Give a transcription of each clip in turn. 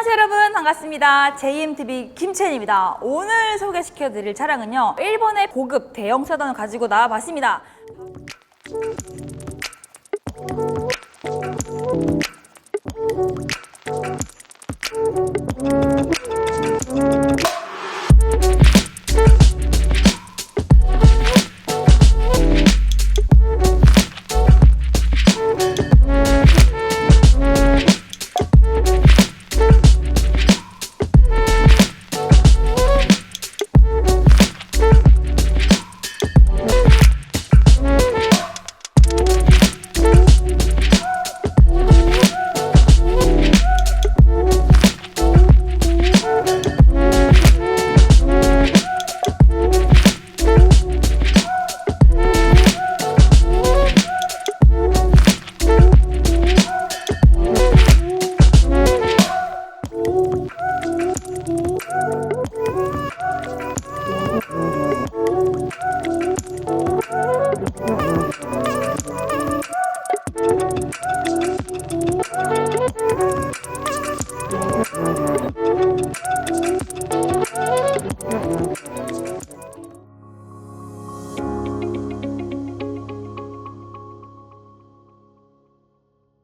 안녕하세요 여러분. 반갑습니다. JMTV 김채연입니다. 오늘 소개시켜드릴 차량은요 일본의 고급 대형 세단을 가지고 나와봤습니다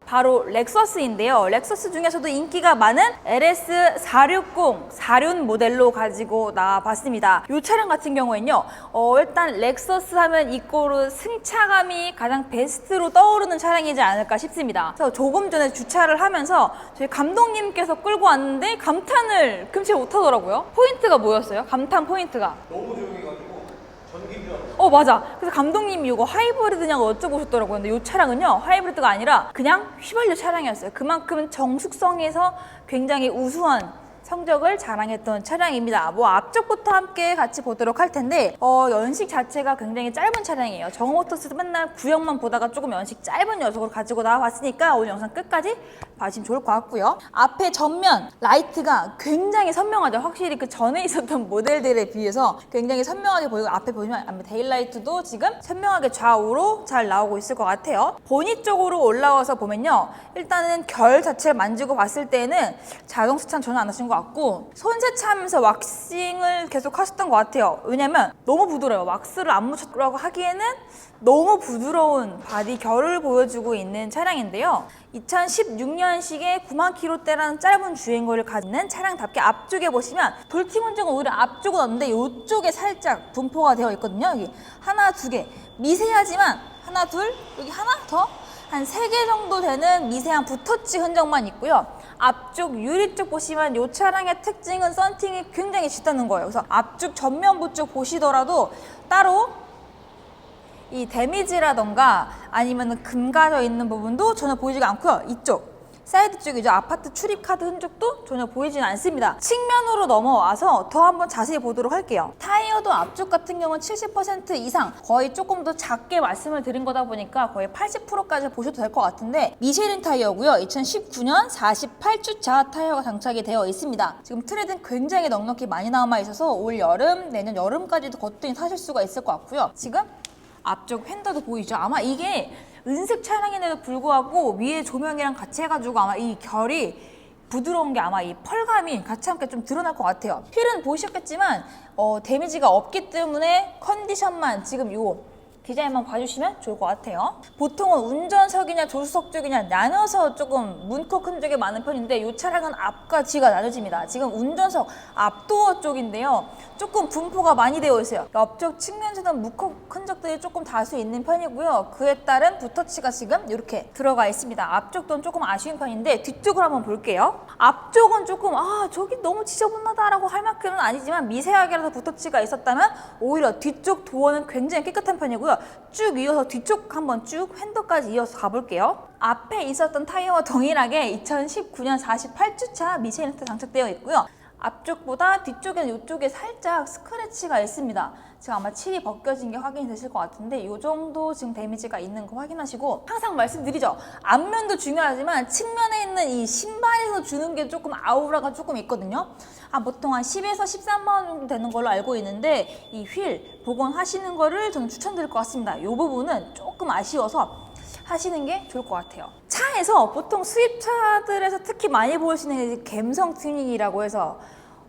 바로 렉서스인데요. 렉서스 중에서도 인기가 많은 LS460 사륜 모델로 가지고 나와봤습니다. 이 차량 같은 경우에는요. 어, 일단 렉서스 하면 이꼬르 승차감이 가장 베스트로 떠오르는 차량이지 않을까 싶습니다. 그래서 조금 전에 주차를 하면서 저희 감독님께서 끌고 왔는데 감탄을 금치 못하더라고요. 포인트가 뭐였어요? 감탄 포인트가. 너무 조용해가지고 전기비랑 어 맞아. 그래서 감독님이 이거 하이브리드냐고 여쭤보셨더라고요. 근데 이 차량은요 하이브리드가 아니라 그냥 휘발유 차량이었어요. 그만큼 정숙성에서 굉장히 우수한 성적을 자랑했던 차량입니다. 뭐 앞쪽부터 함께 같이 보도록 할 텐데 어, 연식 자체가 굉장히 짧은 차량이에요. 정모터스도 맨날 구형만 보다가 조금 연식 짧은 녀석으로 가지고 나와봤으니까 오늘 영상 끝까지 봐주시면 좋을 것 같고요. 앞에 전면 라이트가 굉장히 선명하죠. 확실히 그 전에 있었던 모델들에 비해서 굉장히 선명하게 보이고 앞에 보시면 데일라이트도 지금 선명하게 좌우로 잘 나오고 있을 것 같아요. 보니 쪽으로 올라와서 보면요. 일단은 결 자체를 만지고 봤을 때는 자동 세차는 전혀 안 하신 것 같고 손 세차하면서 왁싱을 계속 하셨던 것 같아요. 왜냐면 너무 부드러워요. 왁스를 안 묻혔다고 하기에는 너무 부드러운 바디 결을 보여주고 있는 차량인데요. 2016년식의 9만 킬로대라는 짧은 주행거리를 가지는 차량답게 앞쪽에 보시면 돌티문증은 오히려 앞쪽은 없는데 이쪽에 살짝 분포가 되어 있거든요. 여기 하나, 두 개. 미세하지만 하나, 둘, 여기 하나 더. 한 세 개 정도 되는 미세한 붓터치 흔적만 있고요. 앞쪽 유리 쪽 보시면 이 차량의 특징은 썬팅이 굉장히 짙다는 거예요. 그래서 앞쪽 전면부 쪽 보시더라도 따로 이 데미지라던가 아니면 금 가져 있는 부분도 전혀 보이지가 않고요. 이쪽 사이드 쪽이죠. 아파트 출입 카드 흔적도 전혀 보이지는 않습니다. 측면으로 넘어와서 더 한번 자세히 보도록 할게요. 타이어도 앞쪽 같은 경우는 70% 이상 거의 조금 더 작게 말씀을 드린 거다 보니까 거의 80%까지 보셔도 될 것 같은데 미쉐린 타이어고요. 2019년 48주차 타이어가 장착이 되어 있습니다. 지금 트레드는 굉장히 넉넉히 많이 남아 있어서 올 여름 내년 여름까지도 거뜬히 타실 수가 있을 것 같고요. 지금 앞쪽 휀더도 보이죠? 아마 이게 은색 차량인데도 불구하고 위에 조명이랑 같이 해가지고 아마 이 결이 부드러운 게 아마 이 펄감이 같이 함께 좀 드러날 것 같아요. 휠은 보셨겠지만 어, 데미지가 없기 때문에 컨디션만 지금 요 디자인만 봐주시면 좋을 것 같아요. 보통은 운전석이냐 조수석 쪽이냐 나눠서 조금 문콕 흔적이 많은 편인데 이 차량은 앞과 뒤가 나눠집니다. 지금 운전석 앞도어 쪽인데요. 조금 분포가 많이 되어 있어요. 옆쪽 측면에는 문콕 흔적들이 조금 다수 있는 편이고요. 그에 따른 붓터치가 지금 이렇게 들어가 있습니다. 앞쪽도 조금 아쉬운 편인데 뒤쪽을 한번 볼게요. 앞쪽은 조금 아 저기 너무 지저분하다라고 할 만큼은 아니지만 미세하게라도 붓터치가 있었다면 오히려 뒤쪽 도어는 굉장히 깨끗한 편이고요. 쭉 이어서 뒤쪽 한번 쭉 핸더까지 이어서 가볼게요. 앞에 있었던 타이어와 동일하게 2019년 48주차 미쉐린트 장착되어 있고요. 앞쪽보다 뒤쪽에는 이쪽에 살짝 스크래치가 있습니다. 지금 아마 칠이 벗겨진 게 확인이 되실 것 같은데 이 정도 지금 데미지가 있는 거 확인하시고 항상 말씀드리죠. 앞면도 중요하지만 측면에 있는 이 신발에서 주는 게 조금 아우라가 조금 있거든요. 아, 보통 한 10에서 13만 원 되는 걸로 알고 있는데 이 휠 복원하시는 거를 저는 추천드릴 것 같습니다. 이 부분은 조금 아쉬워서 하시는 게 좋을 것 같아요. 차에서 보통 수입차들에서 특히 많이 보시는 갬성 튜닝이라고 해서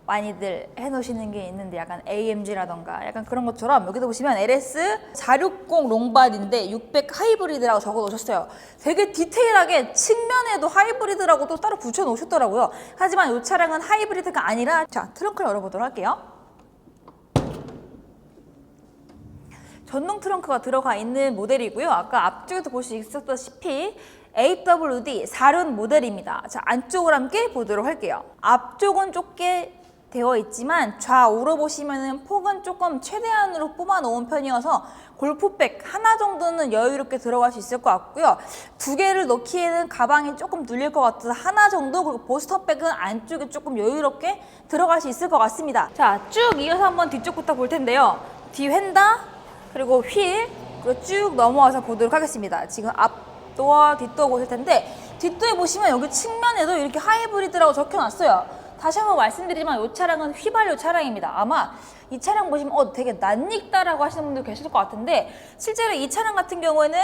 많이들 해놓으시는 게 있는데 약간 AMG라던가 약간 그런 것처럼 여기도 보시면 LS 460 롱바디인데 600 하이브리드라고 적어 놓으셨어요. 되게 디테일하게 측면에도 하이브리드라고 또 따로 붙여 놓으셨더라고요. 하지만 이 차량은 하이브리드가 아니라 자 트렁크를 열어보도록 할게요. 전동 트렁크가 들어가 있는 모델이고요. 아까 앞쪽에도 볼 수 있었다시피 AWD 4륜 모델입니다. 자, 안쪽을 함께 보도록 할게요. 앞쪽은 좁게 되어 있지만 좌우로 보시면은 폭은 조금 최대한으로 뽑아 놓은 편이어서 골프백 하나 정도는 여유롭게 들어갈 수 있을 것 같고요. 두 개를 넣기에는 가방이 조금 눌릴 것 같아서 하나 정도 그리고 보스터백은 안쪽에 조금 여유롭게 들어갈 수 있을 것 같습니다. 자, 쭉 이어서 한번 뒤쪽부터 볼 텐데요. 뒤 휀다 그리고 휠 그리고 쭉 넘어와서 보도록 하겠습니다. 지금 앞도어 뒷도어 보실 텐데 뒷도에 보시면 여기 측면에도 이렇게 하이브리드라고 적혀놨어요. 다시 한번 말씀드리지만 이 차량은 휘발유 차량입니다. 아마 이 차량 보시면 어 되게 낯익다라고 하시는 분들 계실 것 같은데 실제로 이 차량 같은 경우에는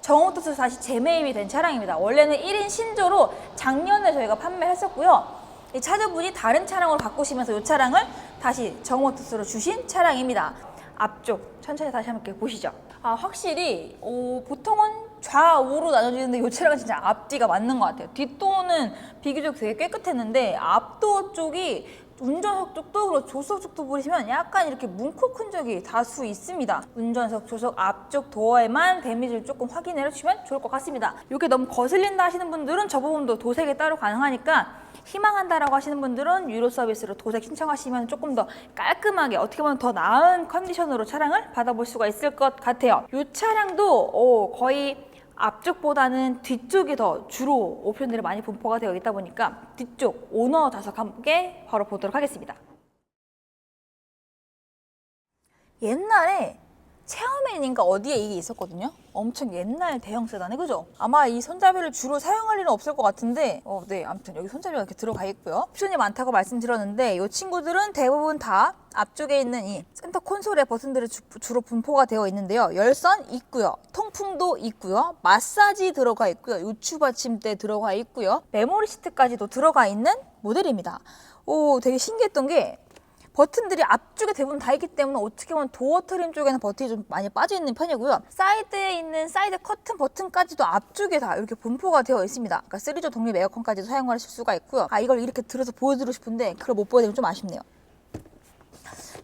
정오토스 다시 재매입이 된 차량입니다. 원래는 1인 신조로 작년에 저희가 판매를 했었고요. 이 차주분이 다른 차량으로 바꾸시면서 이 차량을 다시 정오토스로 주신 차량입니다. 앞쪽 천천히 다시 한번 이렇게 보시죠. 아 확실히 어, 보통은 좌우로 나눠지는데 이 차량은 진짜 앞뒤가 맞는 것 같아요. 뒷도어는 비교적 되게 깨끗했는데 앞도어 쪽이 운전석 쪽도 그리고 조수석 쪽도 보시면 약간 이렇게 뭉클 흔적이 다수 있습니다. 운전석, 조수석 앞쪽 도어에만 데미지를 조금 확인해 주시면 좋을 것 같습니다. 이게 너무 거슬린다 하시는 분들은 저 부분도 도색이 따로 가능하니까 희망한다라고 하시는 분들은 유로 서비스로 도색 신청하시면 조금 더 깔끔하게 어떻게 보면 더 나은 컨디션으로 차량을 받아볼 수가 있을 것 같아요. 이 차량도 어, 거의 앞쪽보다는 뒤쪽이 더 주로 옵션들이 많이 분포가 되어 있다 보니까 뒤쪽 오너 좌석 함께 바로 보도록 하겠습니다. 옛날에 체어맨인가 어디에 이게 있었거든요. 엄청 옛날 대형 세단에 그죠? 아마 이 손잡이를 주로 사용할 일은 없을 것 같은데 어, 네 아무튼 여기 손잡이가 이렇게 들어가 있고요. 옵션이 많다고 말씀드렸는데 이 친구들은 대부분 다 앞쪽에 있는 이 센터 콘솔의 버튼들이 주, 주로 분포가 되어 있는데요. 열선 있고요. 통풍도 있고요. 마사지 들어가 있고요. 요추 받침대 들어가 있고요. 메모리 시트까지도 들어가 있는 모델입니다. 오 되게 신기했던 게 버튼들이 앞쪽에 대부분 다 있기 때문에 어떻게 보면 도어 트림 쪽에는 버튼이 좀 많이 빠져 있는 편이고요. 사이드에 있는 사이드 커튼 버튼까지도 앞쪽에 다 이렇게 분포가 되어 있습니다. 그러니까 3조 독립 에어컨까지도 사용하실 수가 있고요. 아 이걸 이렇게 들어서 보여드리고 싶은데 그걸 못 보여드리면 좀 아쉽네요.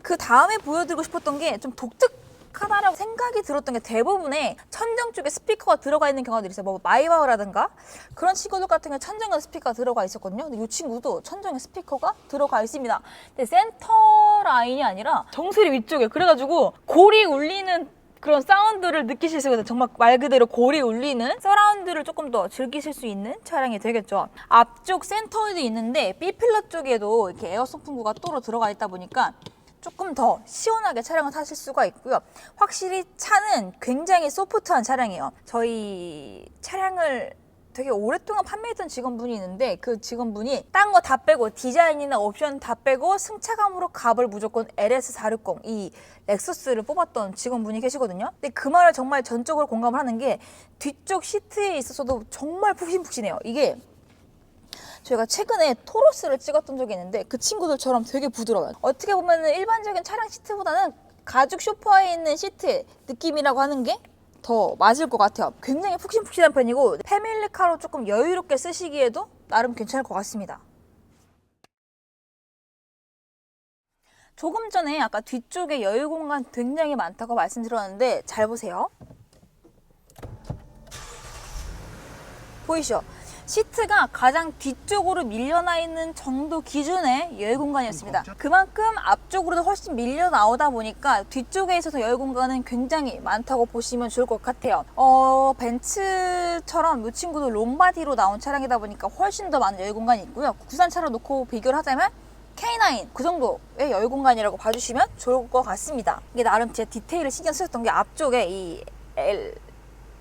그 다음에 보여드리고 싶었던 게 좀 독특 하다라고 생각이 들었던 게 대부분의 천정 쪽에 스피커가 들어가 있는 경우들이 있어요. 뭐 마이바흐라든가 그런 친구들 같은 경우 천정에 스피커가 들어가 있었거든요. 근데 이 친구도 천정에 스피커가 들어가 있습니다. 근데 센터 라인이 아니라 정수리 위쪽에 그래가지고 골이 울리는 그런 사운드를 느끼실 수 있거든요. 정말 말 그대로 골이 울리는 서라운드를 조금 더 즐기실 수 있는 차량이 되겠죠. 앞쪽 센터에도 있는데 B필러 쪽에도 이렇게 에어 송풍구가 또로 들어가 있다 보니까 조금 더 시원하게 차량을 타실 수가 있고요. 확실히 차는 굉장히 소프트한 차량이에요. 저희 차량을 되게 오랫동안 판매했던 직원분이 있는데 그 직원분이 딴 거 다 빼고 디자인이나 옵션 다 빼고 승차감으로 값을 무조건 LS460 이 렉서스를 뽑았던 직원분이 계시거든요. 근데 그 말을 정말 전적으로 공감을 하는 게 뒤쪽 시트에 있어서도 정말 푹신푹신해요. 이게 저희가 최근에 토로스를 찍었던 적이 있는데 그 친구들처럼 되게 부드러워요. 어떻게 보면 일반적인 차량 시트보다는 가죽 소파에 있는 시트 느낌이라고 하는 게 더 맞을 것 같아요. 굉장히 푹신푹신한 편이고 패밀리카로 조금 여유롭게 쓰시기에도 나름 괜찮을 것 같습니다. 조금 전에 아까 뒤쪽에 여유 공간 굉장히 많다고 말씀드렸는데 잘 보세요. 보이시죠? 시트가 가장 뒤쪽으로 밀려나 있는 정도 기준의 여유 공간이었습니다. 그만큼 앞쪽으로도 훨씬 밀려 나오다 보니까 뒤쪽에 있어서 여유 공간은 굉장히 많다고 보시면 좋을 것 같아요. 어, 벤츠처럼 이 친구도 롱바디로 나온 차량이다 보니까 훨씬 더 많은 여유 공간이 있고요. 국산차로 놓고 비교를 하자면 K9 그 정도의 여유 공간이라고 봐주시면 좋을 것 같습니다. 이게 나름 제 디테일을 신경 쓰였던 게 앞쪽에 이 L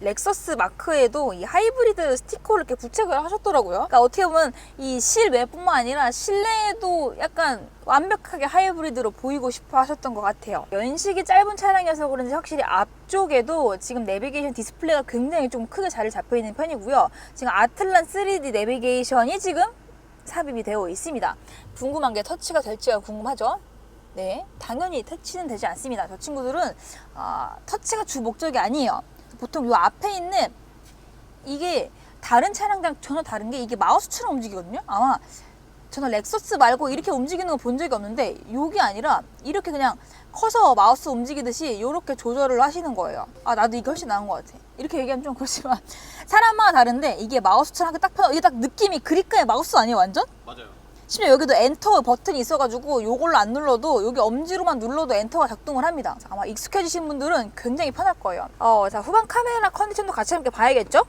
렉서스 마크에도 이 하이브리드 스티커를 이렇게 부착을 하셨더라고요. 그러니까 어떻게 보면 이 실외뿐만 아니라 실내에도 약간 완벽하게 하이브리드로 보이고 싶어 하셨던 것 같아요. 연식이 짧은 차량이어서 그런지 확실히 앞쪽에도 지금 내비게이션 디스플레이가 굉장히 좀 크게 자리 잡혀 있는 편이고요. 지금 아틀란 3D 내비게이션이 지금 삽입이 되어 있습니다. 궁금한 게 터치가 될지가 궁금하죠? 네, 당연히 터치는 되지 않습니다. 저 친구들은 아, 터치가 주 목적이 아니에요. 보통 요 앞에 있는 이게 다른 차량랑 전혀 다른 게 이게 마우스처럼 움직이거든요. 아마 저는 렉서스 말고 이렇게 움직이는 거 본 적이 없는데 이게 아니라 이렇게 그냥 커서 마우스 움직이듯이 이렇게 조절을 하시는 거예요. 아 나도 이게 훨씬 나은 것 같아. 이렇게 얘기하면 좀 그렇지만 사람마다 다른데 이게 마우스처럼 딱 펴, 이게 딱 느낌이 그립감의 마우스 아니에요 완전? 맞아요. 심지어 여기도 엔터 버튼이 있어가지고 요걸로 안 눌러도 여기 엄지로만 눌러도 엔터가 작동을 합니다. 자, 아마 익숙해지신 분들은 굉장히 편할 거예요. 어, 자 후방 카메라 컨디션도 같이 함께 봐야겠죠?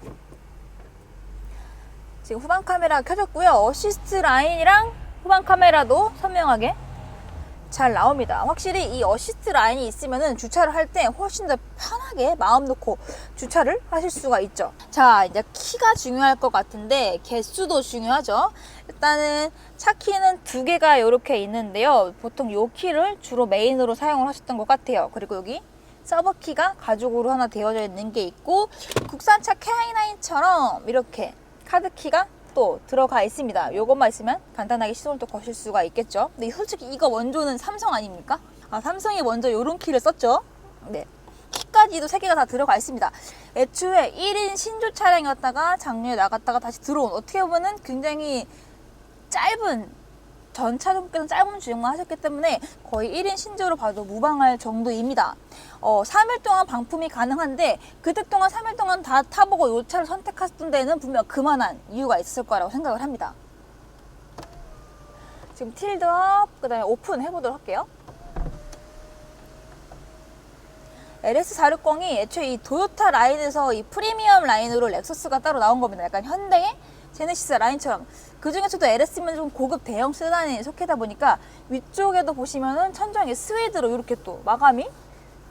지금 후방 카메라 켜졌고요. 어시스트 라인이랑 후방 카메라도 선명하게 잘 나옵니다. 확실히 이 어시스트 라인이 있으면은 주차를 할 때 훨씬 더 편하게 마음 놓고 주차를 하실 수가 있죠. 자, 이제 키가 중요할 것 같은데 개수도 중요하죠. 일단은 차 키는 두 개가 이렇게 있는데요. 보통 요 키를 주로 메인으로 사용을 하셨던 것 같아요. 그리고 여기 서버 키가 가죽으로 하나 되어져 있는 게 있고 국산차 K9처럼 이렇게 카드 키가 또 들어가 있습니다. 요것만 있으면 간단하게 시동을 또 거실 수가 있겠죠. 근데 솔직히 이거 원조는 삼성 아닙니까? 아, 삼성이 먼저 요런 키를 썼죠. 네. 키까지도 세 개가 다 들어가 있습니다. 애초에 1인 신조 차량이었다가 장류에 나갔다가 다시 들어온 어떻게 보면은 굉장히 짧은 전 차종께서는 짧은 주행만 하셨기 때문에 거의 1인 신조로 봐도 무방할 정도입니다. 어, 3일 동안 방품이 가능한데 그때 동안 3일 동안 다 타보고 이 차를 선택했던 데는 분명 그만한 이유가 있을 거라고 생각을 합니다. 지금 틸드업 그 다음에 오픈 해보도록 할게요. LS460이 애초에 이 도요타 라인에서 이 프리미엄 라인으로 렉서스가 따로 나온 겁니다. 약간 현대의 제네시스 라인처럼 그 중에서도 LS면 좀 고급 대형 세단에 속해다 보니까 위쪽에도 보시면은 천정에 스웨이드로 이렇게 또 마감이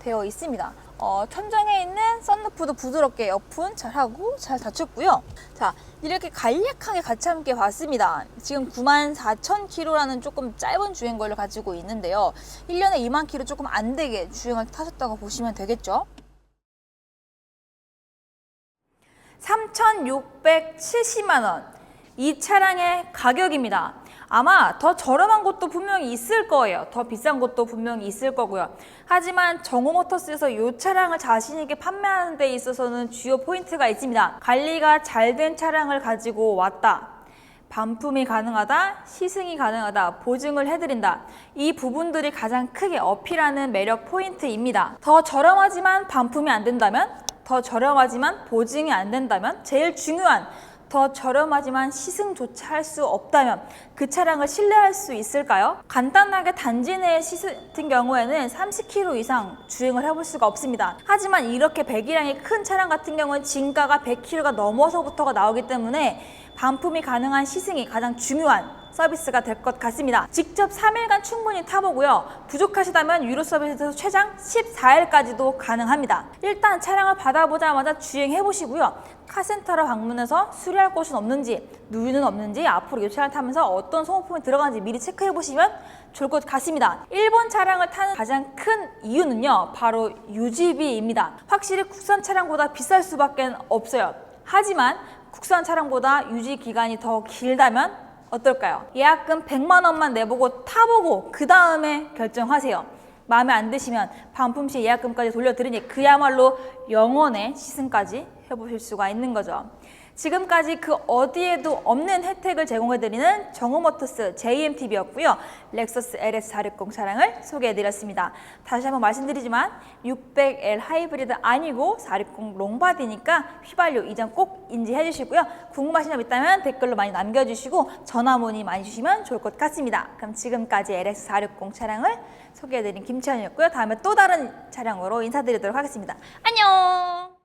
되어 있습니다. 어, 천정에 있는 썬루프도 부드럽게 옆은 잘하고 잘 닫혔고요. 자, 이렇게 간략하게 같이 함께 봤습니다. 지금 94,000km라는 조금 짧은 주행거리를 가지고 있는데요. 1년에 2만 km 조금 안 되게 주행을 타셨다고 보시면 되겠죠. 3,670만 원. 이 차량의 가격입니다. 아마 더 저렴한 곳도 분명히 있을 거예요. 더 비싼 곳도 분명히 있을 거고요. 하지만 정호모터스에서 이 차량을 자신 있게 판매하는 데 있어서는 주요 포인트가 있습니다. 관리가 잘 된 차량을 가지고 왔다. 반품이 가능하다, 시승이 가능하다, 보증을 해드린다. 이 부분들이 가장 크게 어필하는 매력 포인트입니다. 더 저렴하지만 반품이 안 된다면, 더 저렴하지만 보증이 안 된다면, 제일 중요한 더 저렴하지만 시승조차 할 수 없다면 그 차량을 신뢰할 수 있을까요? 간단하게 단지 내에 시승 같은 경우에는 30km 이상 주행을 해볼 수가 없습니다. 하지만 이렇게 배기량이 큰 차량 같은 경우는 진가가 100km가 넘어서부터가 나오기 때문에 반품이 가능한 시승이 가장 중요한 서비스가 될 것 같습니다. 직접 3일간 충분히 타보고요. 부족하시다면 유료 서비스에서 최장 14일까지도 가능합니다. 일단 차량을 받아보자마자 주행해 보시고요. 카센터로 방문해서 수리할 곳은 없는지, 누유는 없는지, 앞으로 이 차를 타면서 어떤 소모품이 들어가는지 미리 체크해 보시면 좋을 것 같습니다. 일본 차량을 타는 가장 큰 이유는요, 바로 유지비입니다. 확실히 국산 차량보다 비쌀 수밖에 없어요. 하지만 국산 차량보다 유지 기간이 더 길다면 어떨까요? 예약금 100만 원만 내보고 타보고 그 다음에 결정하세요. 마음에 안 드시면 반품 시 예약금까지 돌려드리니 그야말로 영원의 시승까지 해보실 수가 있는 거죠. 지금까지 그 어디에도 없는 혜택을 제공해드리는 정우모터스 JMTV였고요. 렉서스 LS460 차량을 소개해드렸습니다. 다시 한번 말씀드리지만 600L 하이브리드 아니고 460 롱바디니까 휘발유 이점 꼭 인지해 주시고요. 궁금하신 점 있다면 댓글로 많이 남겨주시고 전화 문의 많이 주시면 좋을 것 같습니다. 그럼 지금까지 LS460 차량을 소개해드린 김치현이었고요. 다음에 또 다른 차량으로 인사드리도록 하겠습니다. 안녕!